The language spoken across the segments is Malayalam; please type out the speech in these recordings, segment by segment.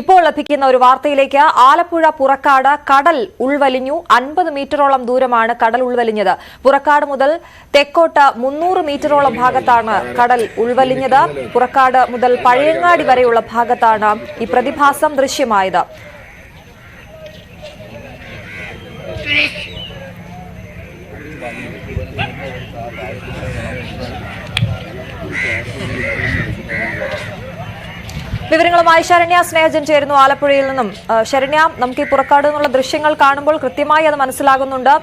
ഇപ്പോൾ ലഭിക്കുന്ന ഒരു വാർത്തയിലേക്ക് ആലപ്പുഴ പുറക്കാട് കടൽ ഉൾവലിഞ്ഞു അൻപത് മീറ്ററോളം ദൂരമാണ് കടൽ ഉൾവലിഞ്ഞത്. പുറക്കാട് മുതൽ തെക്കോട്ട് മുന്നൂറ് മീറ്ററോളം ഭാഗത്താണ് കടൽ ഉൾവലിഞ്ഞത്. പുറക്കാട് മുതൽ പഴയങ്ങാടി വരെയുള്ള ഭാഗത്താണ് ഈ പ്രതിഭാസം ദൃശ്യമായത്. വിവരങ്ങളുമായി ശരണ്യ. സ്നേഹജൻ ചേരുന്നു ആലപ്പുഴയിൽ നിന്നും. ശരണ്യ നമുക്ക് ഈ പുറക്കാട് നിന്നുള്ള ദൃശ്യങ്ങൾ കാണുമ്പോൾ കൃത്യമായി അത് മനസ്സിലാകുന്നുണ്ട്.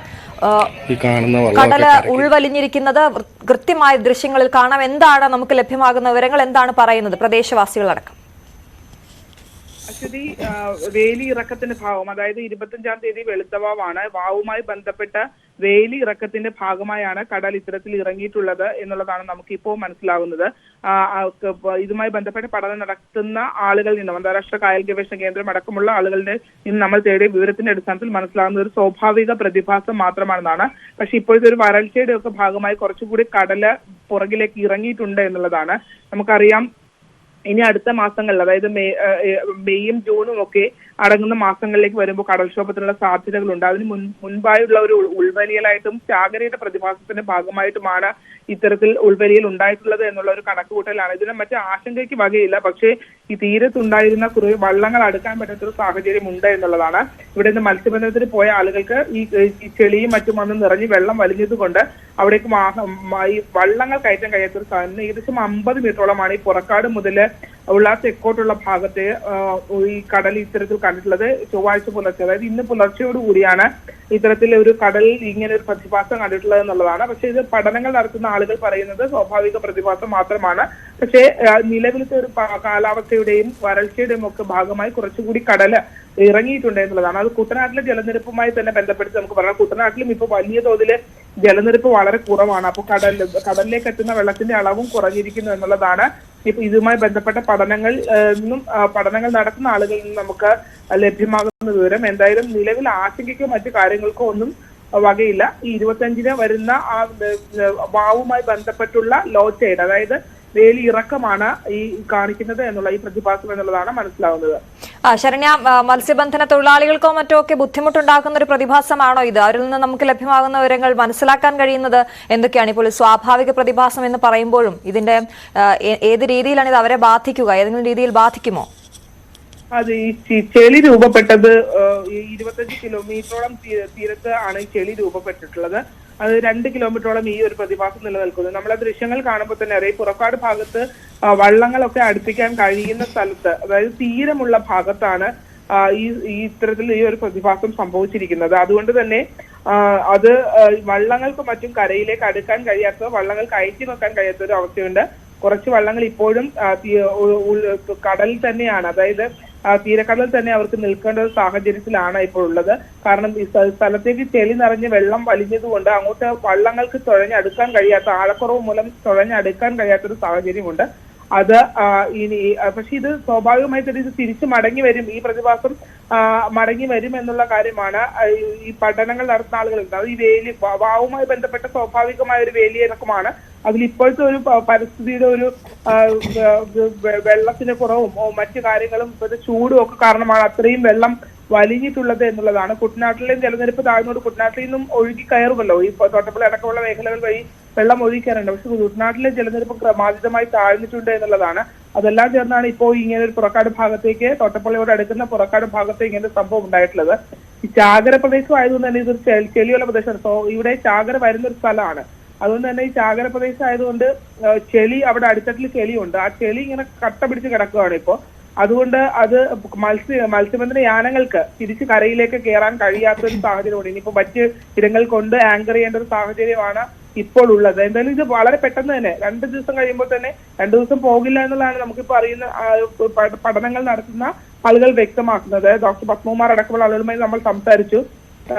കടല ഉൾവലിഞ്ഞിരിക്കുന്നത് കൃത്യമായ ദൃശ്യങ്ങളിൽ കാണാം. എന്താണ് നമുക്ക് ലഭ്യമാകുന്ന വിവരങ്ങൾ? എന്താണ് പറയുന്നത്? പ്രദേശവാസികളടക്കം. അശ്വതി വേലി ഇറക്കത്തിന്റെ ഭാഗം അതായത് ഇരുപത്തിയഞ്ചാം തീയതി വെളുത്തവാവാണ് വാവുമായി ബന്ധപ്പെട്ട വേലി ഇറക്കത്തിന്റെ ഭാഗമായാണ് കടൽ ഇത്തരത്തിൽ ഇറങ്ങിയിട്ടുള്ളത് എന്നുള്ളതാണ് നമുക്കിപ്പോൾ മനസ്സിലാകുന്നത് ഇതുമായി ബന്ധപ്പെട്ട് പഠനം നടത്തുന്ന ആളുകളിൽ നിന്നും അന്താരാഷ്ട്ര കായൽ ഗവേഷണ കേന്ദ്രം അടക്കമുള്ള ആളുകളുടെ നിന്ന് നമ്മൾ തേടിയ വിവരത്തിന്റെ അടിസ്ഥാനത്തിൽ മനസ്സിലാകുന്ന ഒരു സ്വാഭാവിക പ്രതിഭാസം മാത്രമാണെന്നാണ്. പക്ഷെ ഇപ്പോഴത്തെ ഒരു വരൾച്ചയുടെ ഒക്കെ ഭാഗമായി കുറച്ചുകൂടി കടൽ പുറകിലേക്ക് ഇറങ്ങിയിട്ടുണ്ട് എന്നുള്ളതാണ്. നമുക്കറിയാം ഇനി അടുത്ത മാസങ്ങളിൽ അതായത് മെയ് മെയ്യും ജൂണും ഒക്കെ അടങ്ങുന്ന മാസങ്ങളിലേക്ക് വരുമ്പോൾ കടൽക്ഷോഭത്തിനുള്ള സാധ്യതകളുണ്ട്. അതിന് മുൻ മുൻപായുള്ള ഒരു ഉൾവലിയലായിട്ടും ചാകരയുടെ പ്രതിഭാസത്തിന്റെ ഭാഗമായിട്ടുമാണ് ഇത്തരത്തിൽ ഉൾവലിയൽ ഉണ്ടായിട്ടുള്ളത് എന്നുള്ള ഒരു കണക്കുകൂട്ടലാണ്. ഇതിന് മറ്റു ആശങ്കയ്ക്ക് വകയില്ല. പക്ഷേ ഈ തീരത്തുണ്ടായിരുന്ന കുറേ വള്ളങ്ങൾ അടുക്കാൻ പറ്റാത്തൊരു സാഹചര്യം ഉണ്ട് എന്നുള്ളതാണ്. ഇവിടെ നിന്ന് മത്സ്യബന്ധനത്തിന് പോയ ആളുകൾക്ക് ഈ ചെളിയും മറ്റും വന്ന് നിറഞ്ഞ് വെള്ളം വലിഞ്ഞത് കൊണ്ട് അവിടേക്ക് ഈ വള്ളങ്ങൾ കയറ്റാൻ കഴിയാത്തൊരു സാധനം ഏകദേശം അമ്പത് മീറ്ററോളമാണ് ഈ പുറക്കാട് മുതൽ ഉള്ള തെക്കോട്ടുള്ള ഭാഗത്തെ ഈ കടൽ ഇത്തരത്തിൽ കണ്ടിട്ടുള്ളത് ചൊവ്വാഴ്ച പുലർച്ചെ. അതായത് ഇന്ന് പുലർച്ചയോടുകൂടിയാണ് ഇത്തരത്തിൽ ഒരു കടലിൽ ഇങ്ങനെ ഒരു പ്രതിഭാസം കണ്ടിട്ടുള്ളത് എന്നുള്ളതാണ്. പക്ഷെ ഇത് പഠനങ്ങൾ നടത്തുന്ന ആളുകൾ പറയുന്നത് സ്വാഭാവിക പ്രതിഭാസം മാത്രമാണ്. പക്ഷേ നിലവിലത്തെ ഒരു കാലാവസ്ഥയുടെയും വരൾച്ചയുടെയും ഒക്കെ ഭാഗമായി കുറച്ചുകൂടി കടൽ ഇറങ്ങിയിട്ടുണ്ട് എന്നുള്ളതാണ്. അത് കുട്ടനാട്ടിലെ ജലനിരപ്പുമായി തന്നെ ബന്ധപ്പെടുത്തി നമുക്ക് പറയാം. കുട്ടനാട്ടിലും ഇപ്പൊ വലിയ തോതിൽ ജലനിരപ്പ് വളരെ കുറവാണ്. അപ്പോൾ കടൽ കടലിലേക്ക് എത്തുന്ന വെള്ളത്തിന്റെ അളവും കുറഞ്ഞിരിക്കുന്നു എന്നുള്ളതാണ് ഇപ്പൊ ഇതുമായി ബന്ധപ്പെട്ട പഠനങ്ങൾ നിന്നും പഠനങ്ങൾ നടത്തുന്ന ആളുകളിൽ നിന്നും നമുക്ക് ലഭ്യമാകുന്ന വിവരം എന്തായാലും നിലവിൽ ആശങ്കയ്ക്കോ മറ്റു കാര്യങ്ങൾക്കോ ഒന്നും വകയില്ല. ഈ ഇരുപത്തഞ്ചിന് വരുന്ന ആ വാവുമായി ബന്ധപ്പെട്ടുള്ള ലോ ചെയ്ഡ് അതായത് വേലി ഇറക്കമാണ് ഈ കാണിക്കുന്നത് എന്നുള്ള ഈ പ്രതിഭാസം എന്നുള്ളതാണ് മനസ്സിലാവുന്നത്. ശരണ്യ മത്സ്യബന്ധന തൊഴിലാളികൾക്കോ മറ്റോ ഒക്കെ ബുദ്ധിമുട്ടുണ്ടാക്കുന്ന ഒരു പ്രതിഭാസമാണോ ഇത്? അവരിൽ നിന്ന് നമുക്ക് ലഭ്യമാകുന്ന വിവരങ്ങൾ മനസ്സിലാക്കാൻ കഴിയുന്നത് എന്തൊക്കെയാണ്? ഇപ്പോൾ സ്വാഭാവിക പ്രതിഭാസം എന്ന് പറയുമ്പോഴും ഇതിന്റെ ഏത് രീതിയിലാണ് ഇത് അവരെ ബാധിക്കുക? ഏതെങ്കിലും രീതിയിൽ ബാധിക്കുമോ? അതെ ഈ ചെളി രൂപപ്പെട്ടത് ഇരുപത്തഞ്ച് കിലോമീറ്ററോളം തീരത്ത് ആണ് ചെളി രൂപപ്പെട്ടിട്ടുള്ളത്. അത് രണ്ട് കിലോമീറ്ററോളം ഈ ഒരു പ്രതിഭാസം നിലനിൽക്കുന്നത് നമ്മളെ ദൃശ്യങ്ങൾ കാണുമ്പോൾ തന്നെ അറിയാം പുറക്കാട് ഭാഗത്ത് വള്ളങ്ങളൊക്കെ അടുപ്പിക്കാൻ കഴിയുന്ന സ്ഥലത്ത് അതായത് തീരമുള്ള ഭാഗത്താണ് ഈ ഈ ഇത്തരത്തിൽ ഈ ഒരു പ്രതിഭാസം സംഭവിച്ചിരിക്കുന്നത്. അതുകൊണ്ട് തന്നെ അത് വള്ളങ്ങൾക്ക് മറ്റും കരയിലേക്ക് അടുക്കാൻ കഴിയാത്ത വള്ളങ്ങൾ കയറ്റി വെക്കാൻ കഴിയാത്ത ഒരു അവസ്ഥയുണ്ട്. കുറച്ച് വള്ളങ്ങൾ ഇപ്പോഴും കടലിൽ തന്നെയാണ്. അതായത് തീരക്കടലിൽ തന്നെ അവർക്ക് നിൽക്കേണ്ട ഒരു സാഹചര്യത്തിലാണ് ഇപ്പോൾ ഉള്ളത്. കാരണം ഈ സ്ഥ- സ്ഥലത്തേക്ക് ചെളി നിറഞ്ഞ് വെള്ളം വലിഞ്ഞതുകൊണ്ട് അങ്ങോട്ട് വള്ളങ്ങൾക്ക് തുഴഞ്ഞടുക്കാൻ കഴിയാത്ത ആഴക്കുറവ് മൂലം തുഴഞ്ഞടുക്കാൻ കഴിയാത്തൊരു സാഹചര്യമുണ്ട്. അത് ഇനി പക്ഷെ ഇത് സ്വാഭാവികമായി തന്നെ ഇത് തിരിച്ചു മടങ്ങി വരും. ഈ പ്രതിഭാസം മടങ്ങി വരും എന്നുള്ള കാര്യമാണ് ഈ- പഠനങ്ങൾ നടത്തുന്ന ആളുകളുണ്ട്. അത് ഈ വേലി വാവുമായി ബന്ധപ്പെട്ട സ്വാഭാവികമായ ഒരു വേലിയിറക്കമാണ്. അതിൽ ഇപ്പോഴത്തെ ഒരു പരിസ്ഥിതിയുടെ ഒരു വെള്ളത്തിന്റെ കുറവും മറ്റു കാര്യങ്ങളും ഇപ്പോഴത്തെ ചൂടും ഒക്കെ കാരണമാണ് അത്രയും വെള്ളം വലിഞ്ഞിട്ടുള്ളത് എന്നുള്ളതാണ്. കുട്ടനാട്ടിലെയും ജലനിരപ്പ് താഴ്ന്നോട് കുട്ടനാട്ടിൽ നിന്നും ഒഴുകി കയറുമല്ലോ. ഈ ഇപ്പൊ തോട്ടപ്പള്ളി അടക്കമുള്ള മേഖലകൾ വഴി വെള്ളം ഒഴുകി കയറുന്നുണ്ട് പക്ഷെ കുട്ടനാട്ടിലെ ജലനിരപ്പ് ക്രമാതീതമായി താഴ്ന്നിട്ടുണ്ട് എന്നുള്ളതാണ്. അതെല്ലാം ചേർന്നാണ് ഇപ്പോൾ ഇങ്ങനെ ഒരു പുറക്കാട് ഭാഗത്തേക്ക് തോട്ടപ്പള്ളിയോട് അടുക്കുന്ന പുറക്കാട് ഭാഗത്ത് ഇങ്ങനെ സംഭവം ഉണ്ടായിട്ടുള്ളത്. ഈ ചാകര പ്രദേശം ആയതുകൊണ്ട് തന്നെ ഇതൊരു ചെളിയുള്ള പ്രദേശമാണ്. സോ ഇവിടെ ചാകര വരുന്ന ഒരു സ്ഥലമാണ്. അതുകൊണ്ട് തന്നെ ഈ ചാകര പ്രദേശം ആയതുകൊണ്ട് ചെളി അവിടെ അടിത്തട്ടിൽ ചെളിയുണ്ട്. ആ ചെളി ഇങ്ങനെ കട്ട പിടിച്ച് കിടക്കുകയാണ് ഇപ്പോൾ അതുകൊണ്ട് അത് മത്സ്യ മത്സ്യബന്ധന യാനങ്ങൾക്ക് തിരിച്ച് കരയിലേക്ക് കയറാൻ കഴിയാത്ത ഒരു സാഹചര്യമുണ്ട്. ഇനിയിപ്പോ മറ്റ് ഇടങ്ങൾ കൊണ്ട് ആങ്കർ ചെയ്യേണ്ട ഒരു സാഹചര്യമാണ് ഇപ്പോൾ ഉള്ളത്. എന്തായാലും ഇത് വളരെ പെട്ടെന്ന് തന്നെ രണ്ട് ദിവസം കഴിയുമ്പോൾ തന്നെ രണ്ടു ദിവസം പോകില്ല എന്നുള്ളതാണ് നമുക്കിപ്പോ അറിയുന്ന പഠനങ്ങൾ നടത്തുന്ന ആളുകൾ വ്യക്തമാക്കുന്നത്. ഡോക്ടർ പത്മകുമാർ അടക്കമുള്ള ആളുകളുമായി നമ്മൾ സംസാരിച്ചു.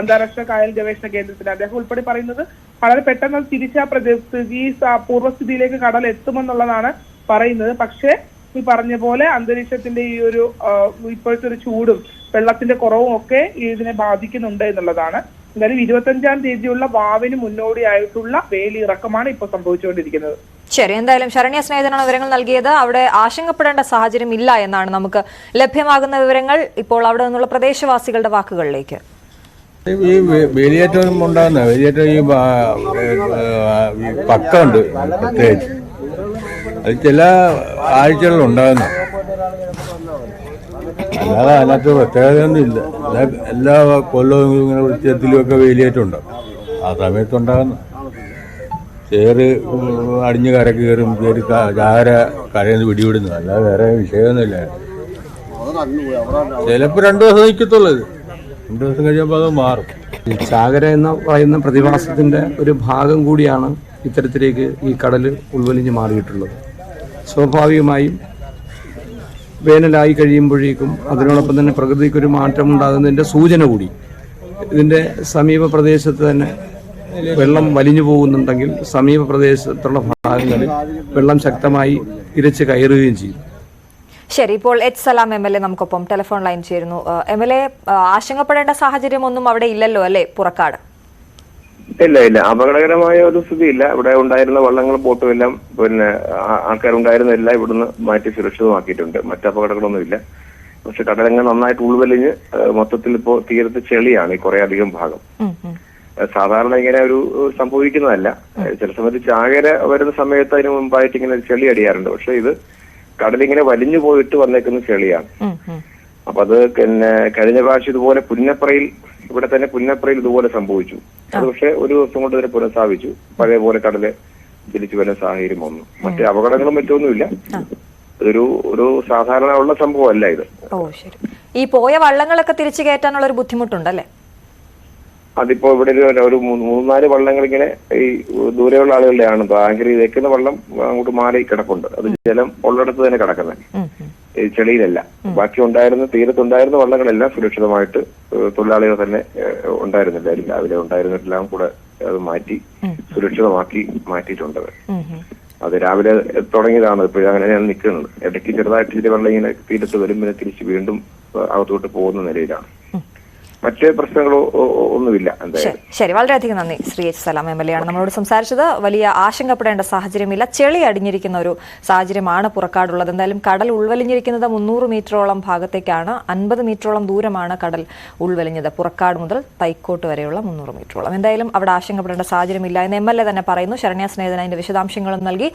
അന്താരാഷ്ട്ര കായൽ ഗവേഷണ കേന്ദ്രത്തിൽ. അദ്ദേഹം ഉൾപ്പെടെ പറയുന്നത് വളരെ പെട്ടെന്ന് തിരിച്ച ആ ഈ പൂർവസ്ഥിതിയിലേക്ക് കടൽ എത്തുമെന്നുള്ളതാണ് പറയുന്നത്. പക്ഷേ ഈ പറഞ്ഞ പോലെ അന്തരീക്ഷത്തിന്റെ ഈ ഒരു ഇപ്പോഴത്തെ ഒരു ചൂടും വെള്ളത്തിന്റെ കുറവും ഒക്കെ ഇതിനെ ബാധിക്കുന്നുണ്ട് എന്നുള്ളതാണ്. എന്തായാലും ഇരുപത്തഞ്ചാം തീയതിയുള്ള വാവിന് മുന്നോടിയായിട്ടുള്ള വേലിയിറക്കമാണ് ഇപ്പൊ ഇപ്പോൾ സംഭവിച്ചുകൊണ്ടിരിക്കുന്നത്. ശരി എന്തായാലും ശരണ്യ സ്നേഹിതനാണ് വിവരങ്ങൾ നൽകിയത്. അവിടെ ആശങ്കപ്പെടേണ്ട സാഹചര്യം ഇല്ല എന്നാണ് നമുക്ക് ലഭ്യമാകുന്ന വിവരങ്ങൾ ഇപ്പോൾ അവിടെ നിന്നുള്ള പ്രദേശവാസികളുടെ വാക്കുകളിലേക്ക്. ഈ വേലിയേറ്റം ഉണ്ടാകുന്ന വേലിയേറ്റം ഈ പക്കമുണ്ട് പ്രത്യേകിച്ച്. അത് ചില ആഴ്ചകളിൽ ഉണ്ടാകുന്നു അല്ലാതെ അതിനകത്ത് പ്രത്യേകതയൊന്നും ഇല്ല. എല്ലാ കൊല്ലവും ഇങ്ങനെ വൃത്തിയത്തിലുമൊക്കെ വേലിയേറ്റം ഉണ്ടാകും ആ സമയത്ത് ഉണ്ടാകുന്ന ചേറ് അടിഞ്ഞു കരക്ക് കയറും ചേര് ചാര ചാര നിന്ന് പിടിവിടുന്നു അല്ലാതെ വേറെ വിഷയമൊന്നുമില്ല. ചിലപ്പോൾ രണ്ടു ദിവസം നിൽക്കത്തുള്ളൂ ഇത്. രണ്ടു ദിവസം കഴിയുമ്പോൾ അത് മാറും. ചാകര എന്ന് പറയുന്ന പ്രതിഭാസത്തിന്റെ ഒരു ഭാഗം കൂടിയാണ് ഇത്തരത്തിലേക്ക് ഈ കടൽ ഉൾവലിഞ്ഞ് മാറിയിട്ടുള്ളത്. സ്വാഭാവികമായും വേനലായി കഴിയുമ്പോഴേക്കും അതിനോടൊപ്പം തന്നെ പ്രകൃതിക്ക് ഒരു മാറ്റം ഉണ്ടാകുന്നതിന്റെ സൂചന കൂടി. ഇതിന്റെ സമീപ പ്രദേശത്ത് തന്നെ വെള്ളം വലിഞ്ഞു പോകുന്നുണ്ടെങ്കിൽ സമീപ പ്രദേശത്തുള്ള ഭാഗങ്ങളിൽ വെള്ളം ശക്തമായി ഇരച്ച് കയറുകയും ചെയ്യും. ശരി ഇപ്പോൾ H Salam M L A നമുക്കൊപ്പം ടെലിഫോൺ ലൈൻ ചേരുന്നു. എം എൽ എ ആശങ്കപ്പെടേണ്ട സാഹചര്യം ഒന്നും അവിടെ ഇല്ലല്ലോ അല്ലേ പുറക്കാട്? ഇല്ല ഇല്ല. അപകടകരമായ ഒരു സ്ഥിതിയില്ല. ഇവിടെ ഉണ്ടായിരുന്ന വള്ളങ്ങളും ബോട്ടും എല്ലാം പിന്നെ ആൾക്കാരുണ്ടായിരുന്നെല്ലാം ഇവിടുന്ന് മാറ്റി സുരക്ഷിതമാക്കിയിട്ടുണ്ട്. മറ്റ് അപകടങ്ങളൊന്നുമില്ല പക്ഷെ കടലങ്ങ് നന്നായിട്ട് ഉൾവലിഞ്ഞ് മൊത്തത്തിൽ ഇപ്പോ തീരത്ത് ചെളിയാണ് ഈ കുറെ അധികം ഭാഗം. സാധാരണ ഇങ്ങനെ ഒരു സംഭവിക്കുന്നതല്ല. ചില സമയത്ത് ചാകര വരുന്ന സമയത്ത് അതിന് മുമ്പായിട്ട് ഇങ്ങനെ ചെളി അടിയാറുണ്ട്. പക്ഷെ ഇത് കടലിങ്ങനെ വലിഞ്ഞു പോയിട്ട് വന്നേക്കുന്ന ചെളിയാണ്. അപ്പൊ അത് പിന്നെ കഴിഞ്ഞ പ്രാവശ്യം ഇതുപോലെ പുന്നപ്രയിൽ ഇവിടെ തന്നെ പുന്നപ്രയിൽ ഇതുപോലെ സംഭവിച്ചു. അത് പക്ഷെ ഒരു ദിവസം കൊണ്ട് തന്നെ പുനഃസ്ഥാപിച്ചു. പഴയ പോലെ കടൽ തിരിച്ചു വരുന്ന സാഹചര്യം വന്നു. മറ്റേ അപകടങ്ങളും മറ്റൊന്നുമില്ല. ഒരു ഒരു സാധാരണ ഉള്ള സംഭവമല്ല ഇത്. ഈ പോയ വള്ളങ്ങളൊക്കെ തിരിച്ചു കയറ്റാനുള്ള ഒരു ബുദ്ധിമുട്ടുണ്ടല്ലേ? അതിപ്പോ ഇവിടെ ഒരു ഒരു മൂന്ന് മൂന്നാൽ വള്ളങ്ങൾ ഇങ്ങനെ ഈ ദൂരെയുള്ള ആളുകളുടെയാണ് ആണ്. ഈ വെക്കുന്ന വള്ളം അങ്ങോട്ട് മാറി കിടപ്പുണ്ട്. അത് ജലം ഉള്ളിടത്ത് തന്നെ കിടക്കുന്നത്. ഈ ചെളിയിലല്ല. ബാക്കി ഉണ്ടായിരുന്ന തീരത്തുണ്ടായിരുന്ന വള്ളങ്ങളെല്ലാം സുരക്ഷിതമായിട്ട് തൊഴിലാളികൾ തന്നെ ഉണ്ടായിരുന്നില്ല. രാവിലെ ഉണ്ടായിരുന്നിട്ടെല്ലാം കൂടെ അത് മാറ്റി സുരക്ഷിതമാക്കി മാറ്റിയിട്ടുണ്ട്. അത് രാവിലെ തുടങ്ങിയതാണ്. ഇപ്പോഴും അങ്ങനെയാണ് നിൽക്കുന്നത്. ഇടയ്ക്ക് ചെറുതായിട്ട് ഇതിന്റെ വെള്ളം ഇങ്ങനെ തീരത്ത് വരുമ്പോൾ തിരിച്ച് വീണ്ടും അകത്തോട്ട് പോകുന്ന നിലയിലാണ്. മറ്റ് പ്രശ്നങ്ങളോ ഒന്നുമില്ല ശരി വളരെയധികം നന്ദി Shri H Salam M L A ആണ് നമ്മളോട് സംസാരിച്ചത്. വലിയ ആശങ്കപ്പെടേണ്ട സാഹചര്യമില്ല. ചെളി അടിഞ്ഞിരിക്കുന്ന ഒരു സാഹചര്യമാണ് പുറക്കാടുള്ളത്. എന്തായാലും കടൽ ഉൾവലിഞ്ഞിരിക്കുന്നത് മുന്നൂറ് മീറ്ററോളം ഭാഗത്തേക്കാണ്. അൻപത് മീറ്ററോളം ദൂരമാണ് കടൽ ഉൾവലിഞ്ഞത്. പുറക്കാട് മുതൽ തൈക്കോട്ട് വരെയുള്ള മുന്നൂറ് മീറ്ററോളം. എന്തായാലും അവിടെ ആശങ്കപ്പെടേണ്ട സാഹചര്യമില്ല എന്ന് എം എൽ എ തന്നെ പറയുന്നു. ശരണ്യ അതിന്റെ വിശദാംശങ്ങളും നൽകി.